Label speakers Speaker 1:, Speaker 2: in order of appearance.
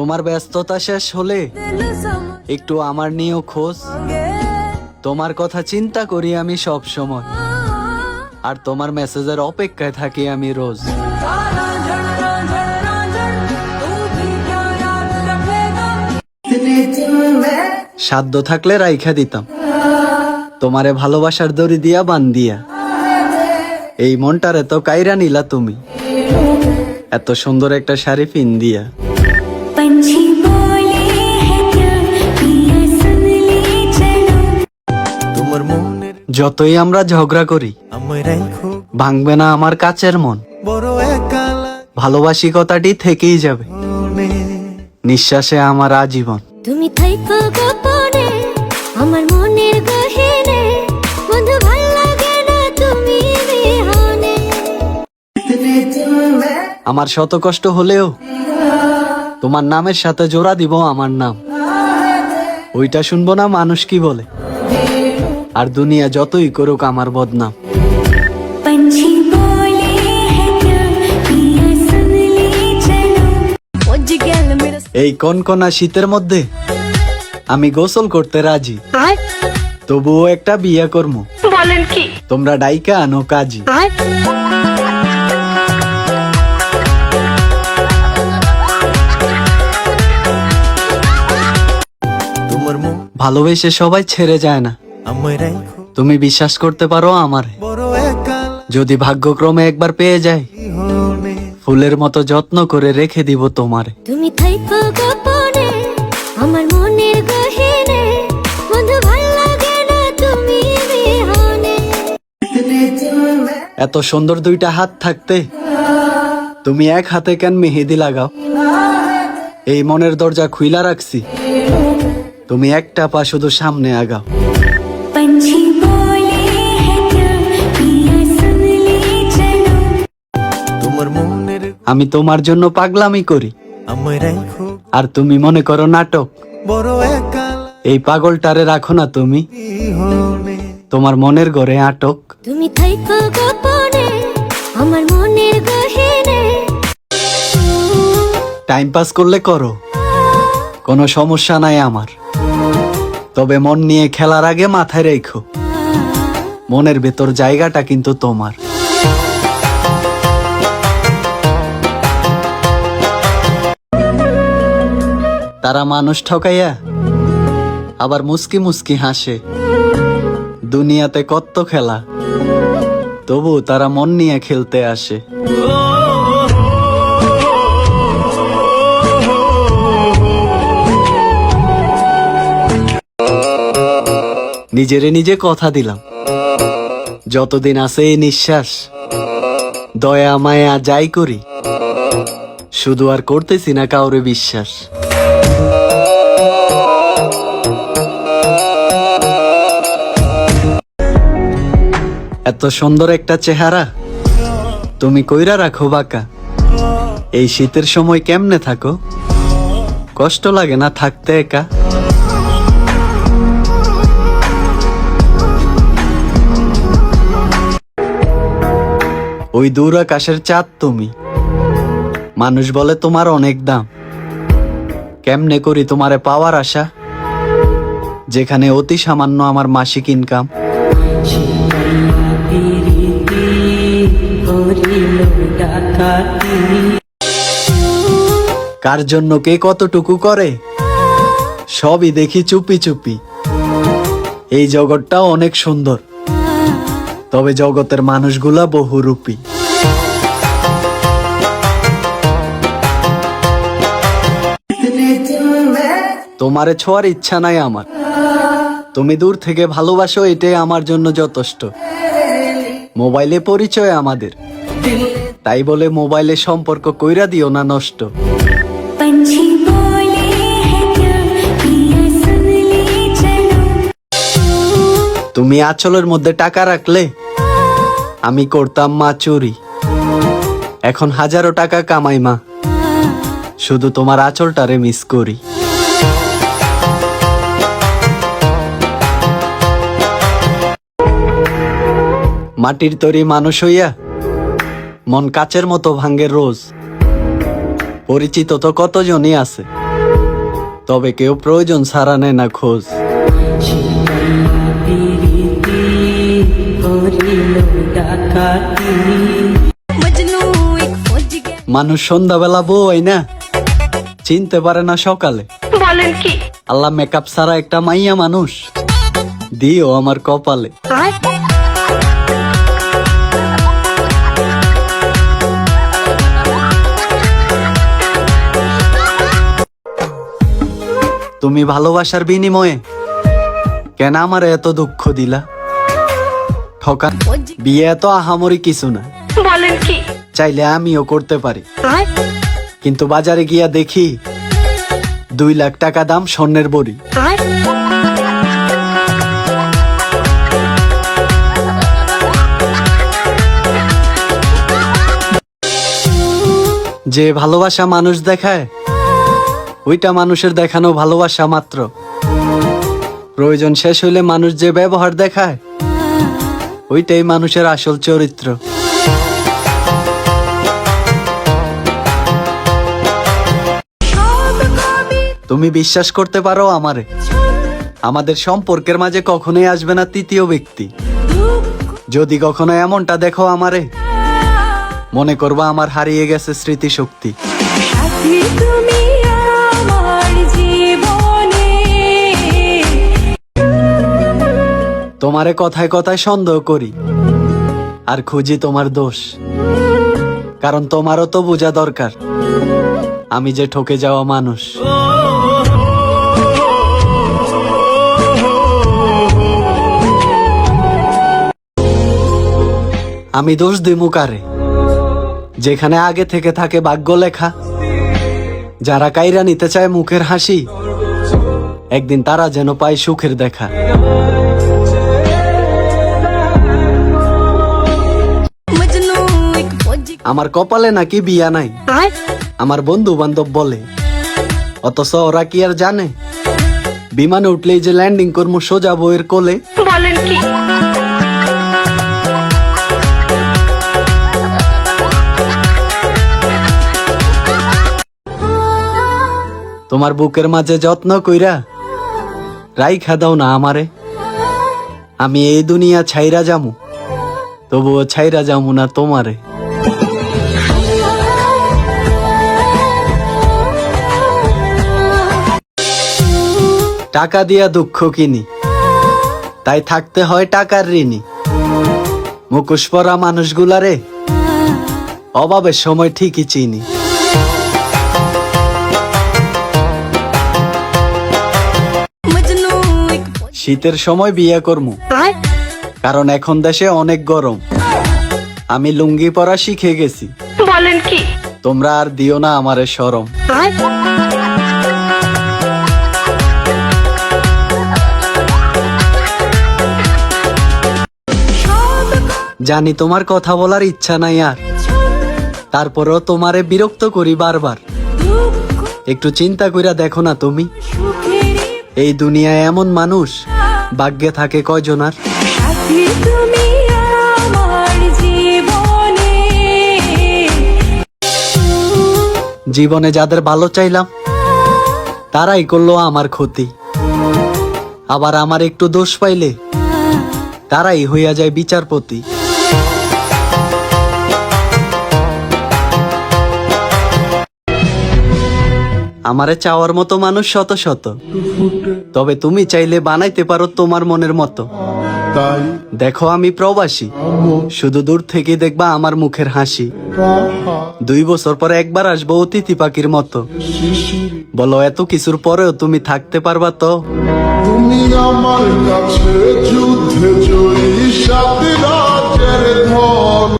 Speaker 1: তোমার ব্যস্ততা শেষ হলে একটু আমার নিয়েও খোঁজ। তোমার কথা চিন্তা করি আমি সব সময়। আর তোমার মেসেজের অপেক্ষায় থাকি আমি রোজ। সাধ্য থাকলে রাইখা দিতাম। তোমারে ভালোবাসার দড়ি দিয়া বান দিয়া। এই মনটারে তো কাইরা নিলা তুমি। এত সুন্দর একটা শাড়ি পিন দিয়া। যতই আমরা ঝগড়া করি ভাঙবে না আমার কাছের মন। ভালোবাসি কথাটি থেকেই যাবে। নিঃশ্বাসে আমার আজীবন।
Speaker 2: তুমি আমার মনের গহিনে। বন্ধু ভালো লাগে না তুমি
Speaker 1: আমার শত কষ্ট হলেও তোমার নামের সাথে জোড়া দিব আমার নাম। ওইটা শুনব না মানুষ কি বলে। আর দুনিয়া যতই করুক আমার বদনাম। এই কনকনা শীতের মধ্যে আমি গোসল করতে রাজি। তবুও একটা বিয়ে কর্ম।
Speaker 2: বলেন কি?
Speaker 1: তোমরা ডাইকা আনো কাজী। ভালোবেসে সবাই ছেড়ে যায় না। তুমি বিশ্বাস করতে পারো আমার। যদি ভাগ্যক্রমে একবার পেয়ে যাই ফুলের মতো যত্ন করে রেখে দিব তোমার।
Speaker 2: তুমি আমার মনের গহিনে। বন্ধু ভালো লাগে না তুমি
Speaker 1: এত সুন্দর দুইটা হাত থাকতে তুমি এক হাতে কেন মেহেদি লাগাও? এই মনের দরজা খুইলা রাখছি। তুমি একটা পা শুধু সামনে আগাও। আমি তোমার জন্য পাগলামি করি। আর তুমি মনে করো নাটক। এই পাগলটারে রাখো না তুমি। তোমার মনের ঘরে আটক।
Speaker 2: তুমি
Speaker 1: টাইম পাস করলে করো। কোনো সমস্যা নাই আমার। তবে মন নিয়ে খেলার আগে মাথায় রেখো। মনের ভেতর জায়গাটা কিন্তু তোমার। তারা মানুষ ঠকাইয়া আবার মুস্কি মুস্কি হাসে। দুনিয়াতে কত খেলা তবু তারা মন নিয়ে খেলতে আসে। নিজেরে নিজে কথা দিলাম। যতদিন আছে এই নিঃশ্বাস, দয়া, মায়া যাই করি, শুধু আর করতেছি না কাউরে বিশ্বাস। এত সুন্দর একটা চেহারা, তুমি কইরা রাখো বাঁকা। এই শীতের সময় কেমনে থাকো? কষ্ট লাগে না থাকতে একা? ওই দূর আকাশের চাঁদ তুমি। মানুষ বলে তোমার অনেক দাম। কেমনে করি তোমারে পাওয়ার আশা? যেখানে অতি সামান্য আমার মাসিক ইনকাম কার জন্য কে কতটুকু করে? সবই দেখি চুপি চুপি। এই জগৎটা অনেক সুন্দর। তবে জগতের মানুষগুলা বহুরূপী। তোমারে ছোঁয়ার ইচ্ছা নাই আমার। তুমি দূর থেকে ভালোবাসো, এটাই আমার জন্য যথেষ্ট। মোবাইলে পরিচয় আমাদের। তাই বলে মোবাইলে সম্পর্ক কইরা দিও না নষ্ট। তুমি আঁচলের মধ্যে টাকা রাখলে, আমি করতাম মা চুরি। এখন হাজারো টাকা কামাই মা, শুধু তোমার আঁচলটারে মিস করি। মাটির তৈরি মানুষ হইয়া, মন কাচের মতো ভাঙ্গে রোজ। পরিচিত তো কতজনই আছে, তবে কেউ প্রয়োজন ছাড়া নেয় না খোঁজ। মানুষ সন্ধ্যাবেলা হয় না? চিনতে পারে না সকালে।
Speaker 2: বলেন কি?
Speaker 1: আল্লাহ মেকআপ ছাড়া একটা মাইয়া মানুষ। দিও আমার কপালে। তুমি ভালোবাসার বিনিময়ে কেন আমার এত দুঃখ দিলা? ঠকান
Speaker 2: ফৌজি
Speaker 1: বিয়ে এত আহামরি কিছু না।
Speaker 2: বলেন কি?
Speaker 1: চাইলে আমিও করতে পারি। কিন্তু বাজারে গিয়া দেখি দুই লাখ টাকা দাম স্বর্ণের বড়ি। যে ভালোবাসা মানুষ দেখায় ওইটা মানুষের দেখানো ভালোবাসা মাত্র। প্রয়োজন শেষ হইলে মানুষ যে ব্যবহার দেখায় ওইটাই মানুষের আসল চরিত্র। তুমি বিশ্বাস করতে পারো আমারে। আমাদের সম্পর্কের মাঝে কখনোই আসবে না তৃতীয় ব্যক্তি। যদি কখনো এমনটা দেখো আমারে, মনে করবা আমার হারিয়ে গেছে স্মৃতিশক্তি।
Speaker 2: তুমি
Speaker 1: তোমারে কথায় কথায় সন্দেহ করি। আর খুঁজি তোমার দোষ। কারণ তোমারও তো বোঝা দরকার। আমি যে ঠকে যাওয়া মানুষ। আমি দোষ দিমু কারে? যেখানে আগে থেকে থাকে ভাগ্য লেখা। যারা কাইরা নিতে চায় মুখের হাসি। একদিন তারা যেন পায় সুখের দেখা। আমার কপালে নাকি বিয়া নাই? আমার বন্ধু বান্ধব বলে। অথচ ওরা কি আর জানে? বিমানে উঠলেই যে ল্যান্ডিং করব সোজা বইয়ের কোলে।
Speaker 2: বলেন কি?
Speaker 1: তোমার বুকের মাঝে যত্ন কইরা রাইখা দাও না আমারে। আমি এই দুনিয়া ছাইরা যামু তবুও ছাইরা যামু না তোমারে। টাকা দিয়া দুঃখ কিনি। তাই থাকতে হয় টাকার ঋণী। মুখোশ পরা মানুষগুলারে অভাবের সময় ঠিকই চিনি। শীতের সময় বিয়ে করমু। কারণ এখন দেশে অনেক গরম। আমি লুঙ্গি পরা শিখে গেছি।
Speaker 2: বলেন কি?
Speaker 1: তোমরা আর দিও না আমারে সরম। জানি তোমার কথা বলার ইচ্ছা নাই আর। তারপরেও তোমারে বিরক্ত করি বারবার। একটু চিন্তা কইরা দেখো না তুমি। এই দুনিয়ায় এমন মানুষ, ভাগ্যে থাকে কয়জনার
Speaker 2: জীবনে
Speaker 1: যাদের ভালো চাইলাম, তারাই করল আমার ক্ষতি। আবার আমার একটু দোষ পাইলে, তারাই হইয়া যায় বিচারপতি। আমারে চাওয়ার মতো মানুষ শত শত। তবে তুমি চাইলে বানাইতে পারো তোমার মনের মতো। দেখো আমি প্রবাসী। শুধু দূর থেকে দেখবা আমার মুখের হাসি। দুই বছর পরে একবার আসব অতিথি পাখির মতো। বলো এত কিছুর পরেও তুমি থাকতে পারবা তো?
Speaker 3: তুমি আমার কাছে যুদ্ধে জয়ী সাথী রাজের ধন।